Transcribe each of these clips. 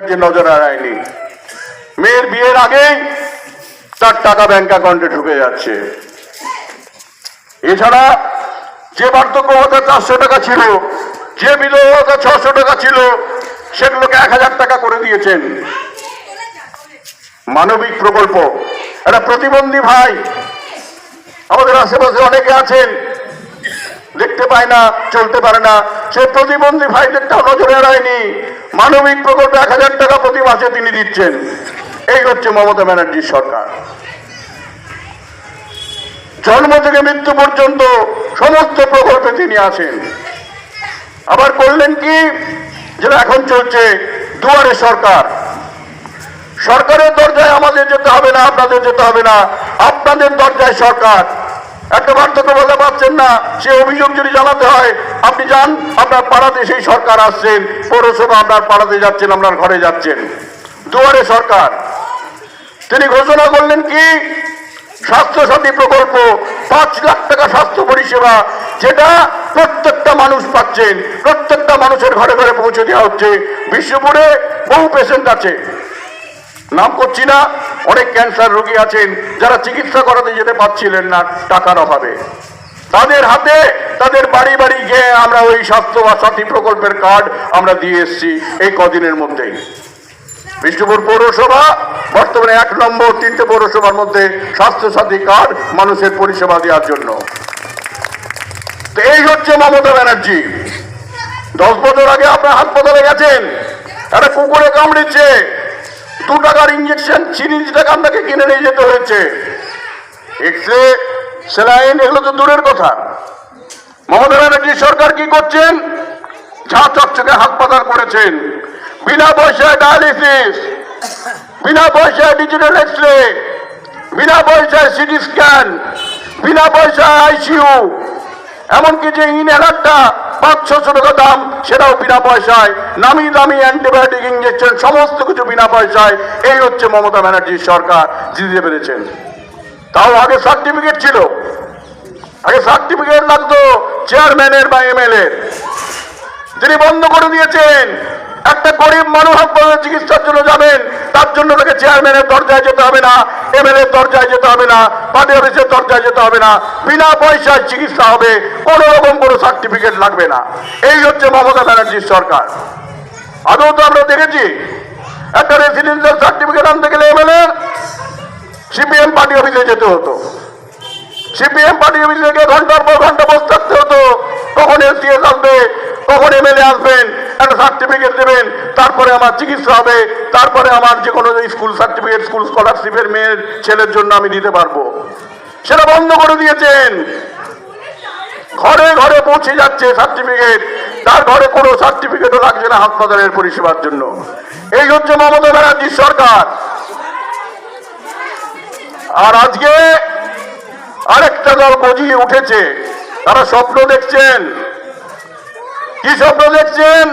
নজর এড়ায়নি মেয়ের বিয়ের আগেই তার টাকা ব্যাংক অ্যাকাউন্টে ঢুকে যাচ্ছে। এছাড়া যে বার্ধক্য ভাতা চারশো টাকা ছিল, যে বিধবা ভাতা ছশো টাকা ছিল, সেগুলোকে এক হাজার টাকা করে দিয়েছেন। মানবিক প্রকল্প। একটা প্রতিবন্ধী ভাই আমাদের আশেপাশে অনেকে আছেন। দেখতে পায় না, চলতে পারে না। সে প্রতিবন্ধী ভাইদেরটাও নজরে এড়ায়নি। মানবিক প্রকল্পে এক হাজার টাকা প্রতি মাসে তিনি দিচ্ছেন। এই হচ্ছে মমতা ব্যানার্জির সরকার। জন্ম থেকে মৃত্যু পর্যন্ত সমস্ত প্রকল্পে তিনি আছেন। আবার করলেন কি? যেটা এখন চলছে, দুয়ারে সরকার। সরকারের দরজায় আমাদের যেতে হবে না, আপনাদের যেতে হবে না। আপনাদের দরজায় সরকার। একটা পার্থক্য বলতে পারছেন না, সে অভিযোগ যদি জানাতে হয়, আপনি যান, আপনার পাড়াতে সেই সরকার আসছেন, পৌরসভা আপনার পাড়াতে যাচ্ছেন, আপনার ঘরে যাচ্ছেন। দুয়ারে সরকার। তিনি ঘোষণা করলেন কি? স্বাস্থ্যসাথী প্রকল্প, পাঁচ লাখ টাকা স্বাস্থ্য পরিষেবা, যেটা প্রত্যেকটা মানুষ পাচ্ছেন, প্রত্যেকটা মানুষের ঘরে ঘরে পৌঁছে দেওয়া হচ্ছে। বিশ্বপুরে বহু পেশেন্ট আছে। নাম করছি না, অনেক ক্যান্সার রোগী আছেন, যারা চিকিৎসা করাতে যেতে পারছিলেন না টাকার অভাবে। তাদের হাতে, তাদের বাড়ি বাড়ি গিয়ে আমরা ওই স্বাস্থ্য বা সাথী প্রকল্পের কার্ড আমরা দিয়ে এসেছি এই কদিনের মধ্যেই। বিষ্ণুপুর পৌরসভা, বর্তমানে এক নম্বর, তিনটে পৌরসভার মধ্যে স্বাস্থ্যসাথী কার্ড মানুষের পরিষেবা দেওয়ার জন্য। তো এই হচ্ছে মমতা ব্যানার্জি। দশ বছর আগে আপনার হাসপাতালে গেছেন। একটা কুকুরে কামড়েছে। দু টাকার ইঞ্জেকশন সিরিঞ্জ টাকা আপনাকে কিনে নিয়ে যেতে হয়েছে। এক্স রে সেলাইন এগুলো তো দূরের কথা। মমতা ব্যানার্জি সরকার কি করছেন? ঝা চকচকে হাসপাতাল করেছেন। বিনা পয়সায় ডায়ালিসিস বিনা পয়সায় ডিজিটাল এক্স রে বিনা পয়সায় সিটি স্ক্যান বিনা পয়সায় আইসিইউ এমনকি যে ইনহেলারটা পাঁচ ছোট টাকা দাম, সেটাও বিনা পয়সায়। নামি দামি অ্যান্টিবায়োটিক ইঞ্জেকশন, সমস্ত কিছু বিনা পয়সায়। এই হচ্ছে মমতা ব্যানার্জির সরকার জিতে পেরেছেন। তাও আগে সার্টিফিকেট ছিল। আগে সার্টিফিকেট লাগতো চেয়ারম্যানের বা এমএলএ তিনি বন্ধ করে দিয়েছেন। একটা গরিব মানুষ হাসপাতালে চিকিৎসার জন্য যাবেন, তার জন্য তাকে চেয়ারম্যানের দরজায় যেতে হবে না এমএলএ দরজায় যেতে হবে না পার্টি অফিসের দরজায় যেতে হবে না, বিনা পয়সায় চিকিৎসা হবে, কোনো রকম কোনো সার্টিফিকেট লাগবে না। এই হচ্ছে মমতা ব্যানার্জির সরকার। আদৌ তো আমরা দেখেছি একটা রেসিডেন্সিয়াল সার্টিফিকেট আনতে গেলে এমএলএ সিপিএম পার্টি অফিসে যেতে হতো। সিপিএম পার্টি অফিসে গিয়ে ঘণ্টার পর ঘণ্টা বসে থাকতে হতো। কখন এসডিএস আসবে, কখন এমএলএ আসবেন একটা সার্টিফিকেট দেবেন, তারপরে আমার চিকিৎসা হবে, তারপরে আমার যে কোনো স্কুল সার্টিফিকেট স্কুল স্কলারশিপের মেয়ের ছেলের জন্য আমি দিতে পারব। সেটা বন্ধ করে দিয়েছেন। ঘরে ঘরে পৌঁছে যাচ্ছে সার্টিফিকেট তার ঘরে কোনো সার্টিফিকেটও লাগছে না হাসপাতালের পরিষেবার জন্য। এই হচ্ছে মমতা ব্যানার্জির সরকার। আর আজকে আরেকটা দল গজিয়ে উঠেছে, তারা স্বপ্ন দেখছেন। কি স্বপ্ন দেখছেন?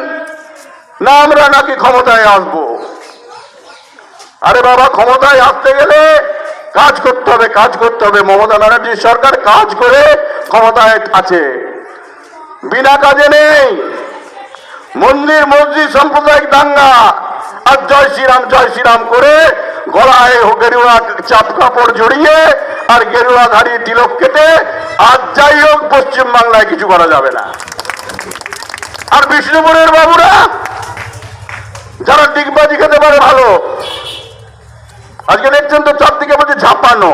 না, আমরা নাকি ক্ষমতায় আসব। আরে বাবা, ক্ষমতায় আসতে গেলে কাজ করতে হবে, কাজ করতে হবে। মমতা ব্যানার্জির সরকার কাজ করে ক্ষমতায় আছে। বিনা কাজে নেই। মন্দির, মসজিদ, সাম্প্রদায়িক দাঙ্গা। আর জয় শ্রীরাম জয় শ্রীরাম করে গলায় গেরুয়া চাপ কাপড় জড়িয়ে আর গেরুয়া ধারী তিলক কেটে আর যাই হোক পশ্চিম বাংলায় কিছু করা যাবে না। আর বিষ্ণুপুরের বাবুরা যারা ডিগবাজি খেতে পারে ভালো। আজকে দেখছেন তো চারদিকে বলছে ঝাঁপানো।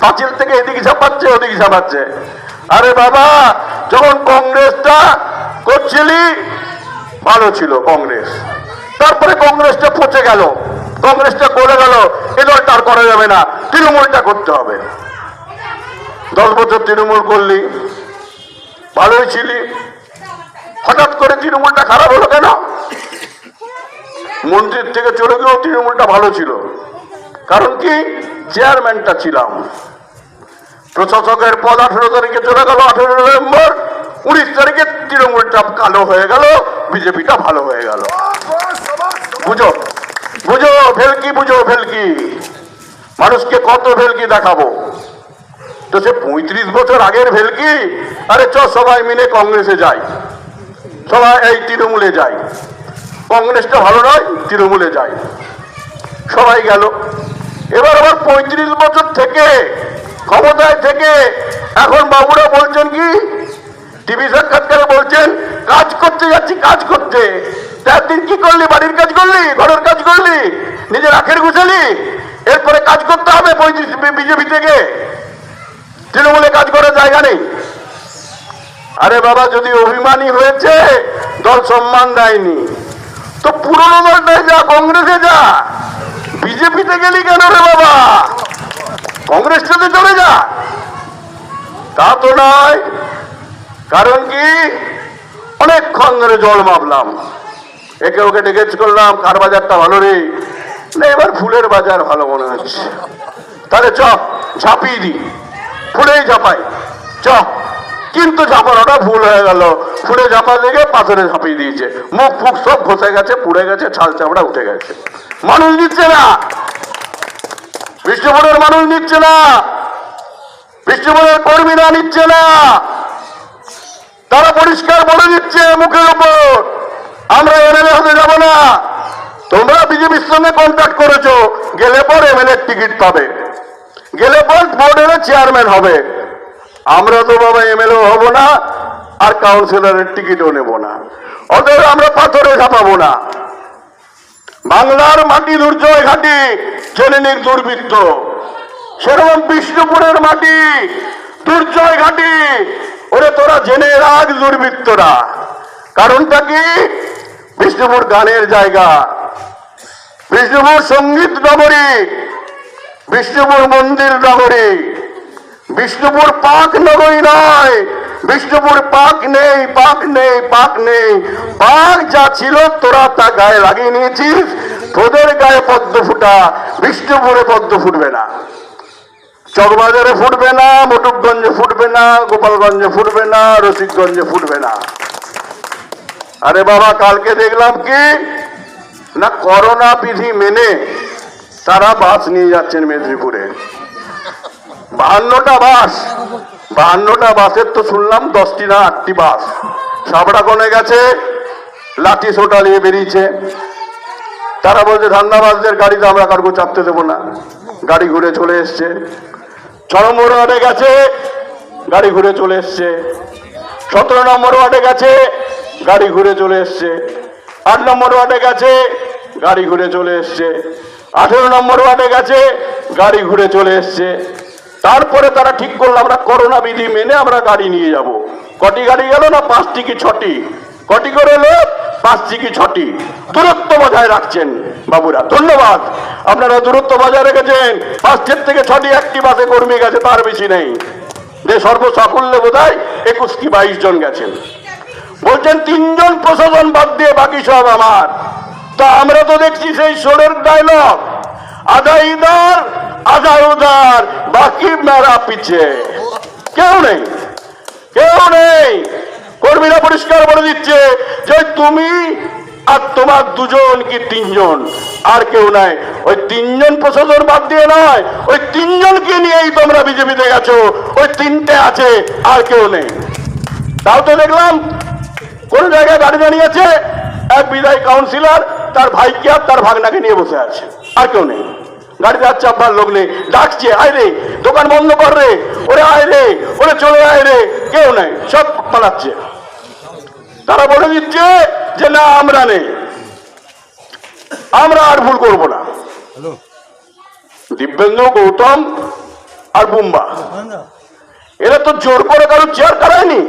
পাঁচিল থেকে এদিকে ঝাঁপাচ্ছে, ওদিকে ঝাঁপাচ্ছে। আরে বাবা, যখন কংগ্রেসটা করছিলি, ভালো ছিল কংগ্রেস। তারপরে কংগ্রেসটা পচে গেল। কংগ্রেসটা করে গেল। এ দলটা আর করা যাবে না। তৃণমূলটা করতে হবে। দশ বছর তৃণমূল করলি, ভালোই ছিলি। হঠাৎ করে তৃণমূলটা খারাপ হলো কেন? মন্দির থেকে চলে গেলেও তৃণমূলটা ভালো ছিল। কারণ কি? চেয়ারম্যানটা ছিলাম। প্রশাসকের পদ আঠেরো তারিখে চলে গেল, আঠেরো নভেম্বর। উনিশ তারিখে তৃণমূলটা কালো হয়ে গেল, বিজেপিটা ভালো হয়ে গেল। বুঝো? বুঝো? ভেলকি বুঝো ভেলকি মানুষকে কত ভেলকি দেখাবো? তো সে পঁয়ত্রিশ বছর আগের ভেলকি আরে চ, সবাই মিলে কংগ্রেসে যাই। সবাই এই তৃণমূলে যাই। কংগ্রেসটা ভালো নয়, তৃণমূলে যাই সবাই গেল। এবার আবার পঁয়ত্রিশ বছর থেকে, ক্ষমতায় থেকে, এখন বাবুরা বলছেন কি? টিভি সাক্ষাৎকারে বলছেন, কাজ করতে যাচ্ছি, কাজ করতে। তার দিন কি করলি? বাড়ির কাজ করলি? ঘরের কাজ করলি? নিজের আখের গুছালি? এরপরে কাজ করতে হবে পঁয়ত্রিশ বিজেপি থেকে। তৃণমূলে কাজ করার জায়গা নেই। আরে বাবা, যদি অভিমানী হয়েছে, দল সম্মান দেয়নি। তো পুরনো দলটায় যা, কংগ্রেসে যা। বিজেপিতে গেলি কেন রে বাবা? কংগ্রেসটাতে চলে যা। তা তো নয়, কারণ কি? অনেকক্ষণ ধরে জল মাপলাম। একে ওকে ডেকেজ করলাম, কার বাজারটা ভালো রে? না, এবার ফুলের বাজার ভালো মনে হচ্ছে। তাহলে চ, ঝাঁপিয়ে দি ফুলেই ঝাঁপাই। চ, কিন্তু ঝাঁপানোটা ভুল হয়ে গেল। ফুলে ঝাঁপা দিকে পাথরে ঝাঁপিয়ে দিয়েছে। মুখ ফুক সব ঘষে গেছে, পুড়ে গেছে, ছাল চামড়া উঠে গেছে। মানুষ নিচ্ছে না। বিষ্ণুপুরের মানুষ নিচ্ছে না। বিষ্ণুপুরের কর্মীরা নিচ্ছে না। তারা পরিষ্কার বলে দিচ্ছে মুখের উপর। আমরা এমএলএ হতে যাব না। তোমরা বিজেপির সঙ্গে কন্ট্যাক্ট করেছ। গেলে পর এমএলএ টিকিট পাবে। গেলে পর বোর্ডের চেয়ারম্যান হবে। আমরা তো বাবা এমএলএ হব না। আর কাউন্সিলরের টিকিটও নেব না। অতএব আমরা পাথরে ঝাঁপাবো না। বাংলার মাটি দুর্জয় ঘাটি জেনেনিক দুর্বৃত্ত। সেরকম বিষ্ণুপুরের মাটি, দুর্জয় ঘাটি। ওরে তোরা জেনে রাখ দুর্বৃত্তরা। কারণটা কি? বিষ্ণুপুর গানের জায়গা। বিষ্ণুপুর সংগীত নগরী, বিষ্ণুপুর মন্দির নগরী। বিষ্ণুপুর পাক নগরী নয় বিষ্ণুপুর পাক নেই পাক নেই পাক নেই। পাক যা ছিল, তোরা তা গায়ে লাগিয়ে নিয়েছিস। তোদের গায়ে পদ্ম ফুটা, বিষ্ণুপুরে পদ্ম ফুটবে না। চকবাজারে ফুটবে না মটুকগঞ্জে ফুটবে না, গোপালগঞ্জে ফুটবে না, রসিকগঞ্জে ফুটবে না। আরে বাবা, কালকে দেখলাম কি? না, করোনা বিধি মেনে তারা বাস নিয়ে যাচ্ছেন মেদিনীপুরে। বাহান্নটা বাস। বাহান্নটা বাসের তো শুনলাম, দশটি না আটটি বাস। সাবড়া কোনে গেছে, লাঠি সোটা নিয়ে বেরিয়েছে। তারা বলছে, ধান্দাবাজদের গাড়িতে আমরা কারগো চাপতে দেবো না। গাড়ি ঘুরে চলে এসছে। ছ নম্বর ওয়ার্ডে গেছে, গাড়ি ঘুরে চলে এসছে। সতেরো নম্বর ওয়ার্ডে গেছে, গাড়ি ঘুরে চলে এসছে। আট নম্বর ওয়ার্ডে গেছে, গাড়ি ঘুরে চলে এসছে। আঠেরো নম্বর ওয়ার্ডে গেছে, গাড়ি ঘুরে চলে এসছে। তারপরে তারা ঠিক করল, আমরা করোনা বিধি মেনে আমরা গাড়ি নিয়ে যাব। কটি গাড়ি গেল না পাঁচটি কি ছটি? কটি করে এলো পাঁচটি কি ছটি? দূরত্ব বজায় রাখছেন বাবুরা, ধন্যবাদ। আপনারা দূরত্ব বজায় রেখেছেন, পাঁচটির থেকে ছটি, একটি বাসে কর্মী গেছে, তার বেশি নেই। যে সর্বসাকুল্যে বোধ হয় একুশ কি বাইশ জন গেছেন। বলছেন, তিনজন প্রশাসন বাদ দিয়ে বাকি সব আমার। তা আমরা তো দেখছি সেই সোরের ডায়লগ আধা আধা উদার বাকি মেরা পিছে। কেউ নেই। কেউ নেই। কর্মীরা পরিষ্কার বলে দিচ্ছে যে তুমি আর তোমার দুজন কি তিনজন? আর কেউ নাই। ওই তিনজন প্রশাসন বাদ দিয়ে নয়, ওই তিনজনকে নিয়েই তোমরা বিজেপিতে গেছো। ওই তিনটে আছে, আর কেউ নেই। তাও তো দেখলাম কোন জায়গায় গাড়ি দাঁড়িয়েছে, এক বিদায় কাউন্সিলর তার ভাইকে আর তার ভাগনাকে নিয়ে বসে আছে। আর কেউ নেই। গাড়িতে আর চাপবার লোক নেই। ডাকছে আয় রে দোকান বন্ধ কর রে। ওরে আয় রে ওরে চলে আয় রে। কেউ নেই সব পালাচ্ছে। তারা বলে দিচ্ছে যে না আমরা নেই। আমরা আর ভুল করব না। দিব্যেন্দু গৌতম আর বুম্বা। এরা তো জোর করে কারও চেয়ার কারায়নি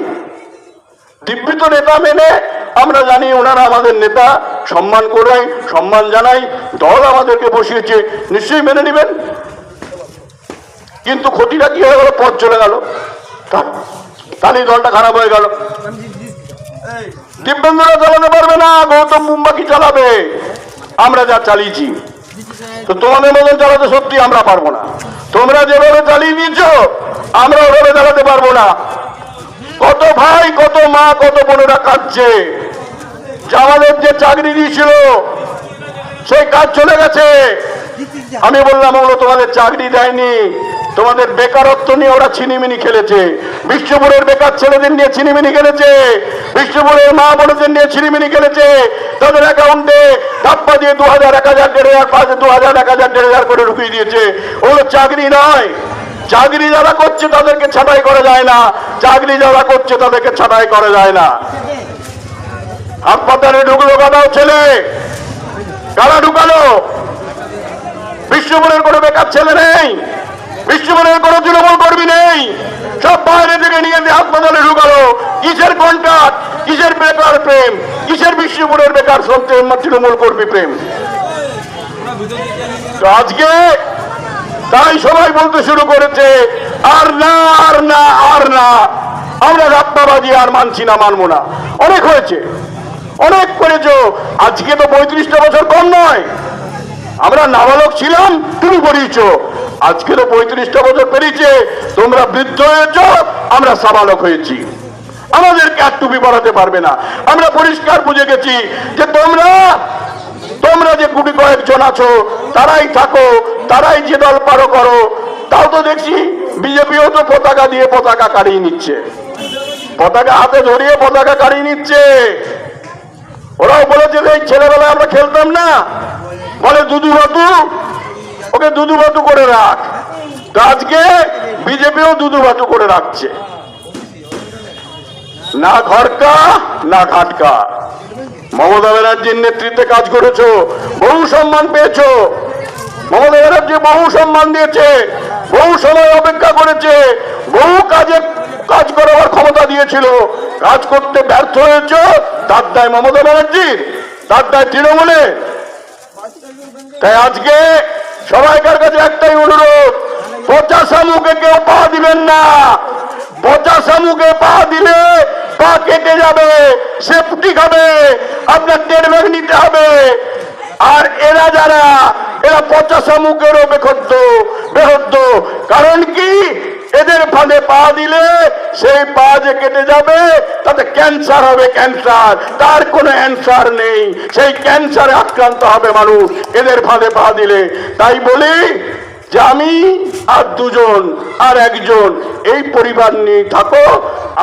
দিব্যিত নেতা মেনে আমরা জানি ওনারা আমাদের নেতা। সম্মান করাই, সম্মান জানাই। দল আমাদেরকে বসিয়েছে। নিশ্চয়ই মেনে নেবেন? কিন্তু ক্ষতিটা কি হয়ে গেল? পথ চলে গেল। তা- তাহলেই দলটা খারাপ হয়ে গেল। দিব্যেন্দুরা চালাতে পারবে না, গৌতম মুম্বাকি চালাবে। আমরা যা চালিয়েছি। তো তোমাদের মতন চালাতে সত্যি আমরা পারব না। তোমরা যেভাবে চালিয়ে দিয়েছ, আমরা ওভাবে চালাতে পারব না। কত ভাই, কত মা, কত বোনেরা কাঁদছে। আমাদের যে চাকরি দিয়েছিল, সেই কাজ চলে গেছে। আমি বললাম ওগুলো তোমাদের চাকরি দেয়নি। তোমাদের বেকারত্ব নিয়ে ওরা ছিনিমিনি খেলেছে। বিশ্বপুরের বেকার ছেলেদের নিয়ে ছিনিমিনি খেলেছে। বিশ্বপুরের মা বোনদের নিয়ে ছিনিমিনি খেলেছে। তাদের অ্যাকাউন্টে ধাপ্পা দিয়ে দু হাজার, এক হাজার, দেড় হাজার, পাঁচ দু হাজার, এক হাজার, দেড় হাজার করে ঢুকিয়ে দিয়েছে। ওগুলো চাকরি নয়। চাকরি যারা করছে তাদেরকে ছাঁটাই করা যায় না। চাকরি যারা করছে তাদেরকে ছাঁটাই করা যায় না। হাসপাতালে ঢুকলো গাদাও ছেলে। কারা ঢুকালো। বিশ্বপুরের কোনো বেকার ছেলে নেই। বিশ্বপুরের কোনো তৃণমূল কর্মী নেই। সব বাইরে থেকে নিয়ে হাসপাতালে ঢুকালো। কিসের কন্ট্রাক্ট কিসের বেকার প্রেম? কিসের বিশ্বপুরের বেকার সত্যি তৃণমূল কর্মী প্রেম? আজকে তাই সবাই বলতে শুরু করেছে, আর না আর না আর না। আমরা রাপ্তাবাজি আর মানছি না, মানবো না। অনেক হয়েছে। অনেক করেছ। আজকে তো পঁয়ত্রিশটা বছর কম নয়। আমরা নাবালক ছিলাম, তুমি পড়িয়েছো। আজকে তো পঁয়ত্রিশটা বছর পেরিয়েছে, তোমরা বৃদ্ধ হয়েছ, আমরা সাবালক হয়েছি। আমাদেরকে আর টুপি পরাতে পারবে না। আমরা পরিষ্কার বুঝে গেছি যে তোমরা তোমরা যে গুটি কয়েকজন আছো, তারাই থাকো, তারাই যে দল পারো করো, তাও তো দেখছি বিজেপিও তো পতাকা দিয়ে পতাকা কাড়িয়ে নিচ্ছে। পতাকা হাতে ধরিয়ে পতাকা কাড়িয়ে নিচ্ছে। ওরাও বলেছে এই ছেলেবেলায় আমরা খেলতাম না। বলে, দুদু বাতু ওকে দুদু বাতু করে রাখ। তো আজকে বিজেপিও দুদু বাতু করে রাখছে। না ঘরকা, না ঘাটকা। মমতা ব্যানার্জির নেতৃত্বে কাজ করেছ, বহু সম্মান পেয়েছ। মমতা ব্যানার্জি বহু সম্মান দিয়েছে, বহু সময় অপেক্ষা করেছে, বহু কাজে কাজ করার ক্ষমতা দিয়েছিল। কাজ করতে ব্যর্থ হয়েছ তার দায় মমতা ব্যানার্জির তার দায় তৃণমূলে। তাই আজকে সবাইকার কাছে একটাই অনুরোধ পচা শামুকে কেউ পা দিবেন না। পচা শামুকে পা দিলে পা কেটে যাবে সেফটি খাবে, আপনার টের ব্যাগ নিতে হবে। আর এরা যারা, এরা পচা শামুকেরও বেখদ্দ, বেহদ্দ। কারণ কি? এদের ফাঁদে পা দিলে সেই পা যে কেটে যাবে, তাতে ক্যান্সার হবে ক্যান্সার তার কোনো অ্যান্সার নেই। সেই ক্যান্সারে আক্রান্ত হবে মানুষ। এদের ফাঁদে পা দিলে। তাই বলি যে আমি আর দুজন আর একজন এই পরিবার নিয়ে থাকো,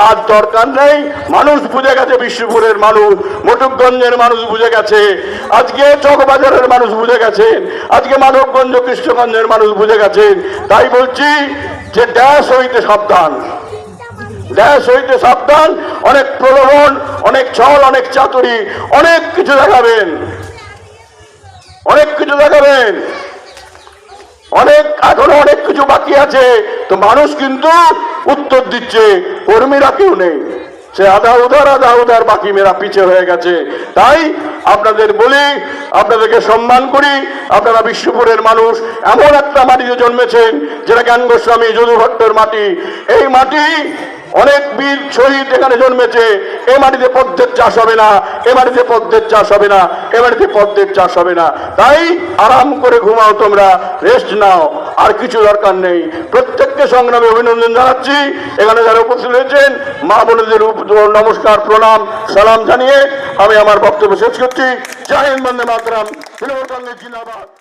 আর দরকার নেই, মানুষ বুঝে গেছে বিশ্বপুরের মানুষ, মটুকগঞ্জের মানুষ বুঝে গেছে, আজকে চকবাজারের মানুষ বুঝে গেছেন আজকে মানবগঞ্জ কৃষ্ণগঞ্জের মানুষ বুঝে গেছেন তাই বলছি যে ড্যাশ হইতে সাবধান ড্যাশ হইতে সাবধান, অনেক প্রলোভন, অনেক ছল, অনেক চাতুরি, অনেক কিছু দেখাবেন, অনেক কিছু দেখাবেন। অনেক, এখনও অনেক কিছু বাকি আছে। তো মানুষ কিন্তু উত্তর দিচ্ছে, কর্মীরা কেউ নেই। সে আধা উধার আধা উধার বাকি মেয়েরা পিছে হয়ে গেছে। তাই আপনাদের বলি, আপনাদেরকে সম্মান করি, আপনারা বিশ্বপুরের মানুষ, এমন একটা মাটিতে জন্মেছেন, যেটা জ্ঞান গোস্বামী যদু ভট্টর মাটি। এই মাটি অনেক বীর শহীদ এখানে জন্মেছে। এ মাটিতে পদ্মের চাষ হবে না, এ মাটিতে পদ্মের চাষ হবে না, এ মাটিতে পদ্মের চাষ হবে না। তাই আরাম করে ঘুমাও তোমরা রেস্ট নাও, আর কিছু দরকার নেই। প্রত্যেককে সংগ্রামে অভিনন্দন জানাচ্ছি। এখানে যারা উপস্থিত হয়েছেন, মা বোনদের নমস্কার, প্রণাম, সালাম জানিয়ে আমি আমার বক্তব্য শেষ করছি। জয় হিন্দ, বন্দে মাতরাম। জিন্দাবাদ।